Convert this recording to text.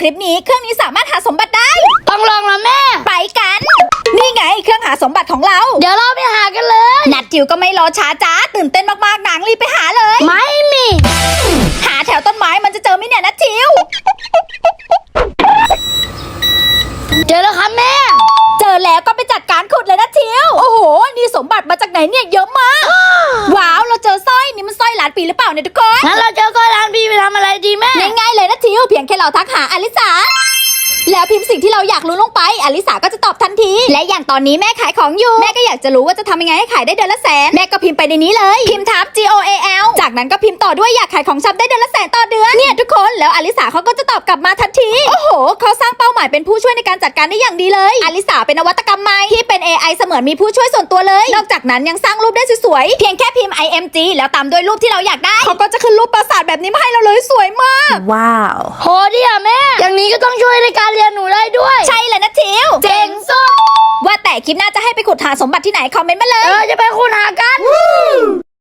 คลิปนี้เครื่องนี้สามารถหาสมบัติได้ ต้องลองนะแม่ ไปกัน นี่ไงเครื่องหาสมบัติของเรา เดี๋ยวเราไปหากันเลย นัดจิวก็ไม่รอช้าจ้าตื่นเต้นมากๆนางรีบไปหาเลย ไม่มี หาแถวต้นไม้มันจะเจอไหมเนี่ยนัดจิว เจอแล้วครับแม่ เจอแล้วก็ไปจัดการขุดเลยนะจิว โอ้โห นี่สมบัติมาจากไหนเนี่ยเยอะมาก ว้าว เราเจอสร้อยนี่มันสร้อยหลานปีหรือเปล่าเนี่ยทุกคน งั้นเราเจอก้อยร้านพี่ไปทำอะไรดีแม่ง่ายๆเลยนะทิว เพียงแค่เราทักหาอลิสาแล้วพิมพ์สิ่งที่เราอยากรู้ลงไป อลิสาก็จะตอบทันที และอย่างตอนนี้แม่ขายของอยู่ แม่ก็อยากจะรู้ว่าจะทำยังไงให้ขายได้เดือนละแสน แม่ก็พิมพ์ไปในนี้เลย พิมพ์ทับ G O A L จากนั้นก็พิมพ์ต่อด้วยอยากขายของชำได้เดือนละแสนต่อเดือน เนี่ยทุกคน แล้วอลิสาเขาก็จะตอบกลับมาทันที โอ้โห เขาสร้างเป้าหมายเป็นผู้ช่วยในการจัดการได้อย่างดีเลย อลิสาเป็นนวัตกรรมใหม่ที่เป็น AI เสมือนมีผู้ช่วยส่วนตัวเลย นอกจากนั้นยังสร้างรูปได้สวยๆ เพียงแค่พิมพ์ IMG แล้วตามด้วยรูปที่เราอยากได้ เขาก็จะขึ้นรูปปราสาทแบบนี้มาให้เราเลยสวยมาก Wow. โหดีอะแม่ อย่างนี้ก็ต้องช่วยในการเรียนหนูได้ด้วย ใช่เลยนะทิว เจ๋งสุด ว่าแต่คลิปหน้าจะให้ไปขุดหาสมบัติที่ไหน คอมเมนต์มาเลย เออจะไปคุณหากัน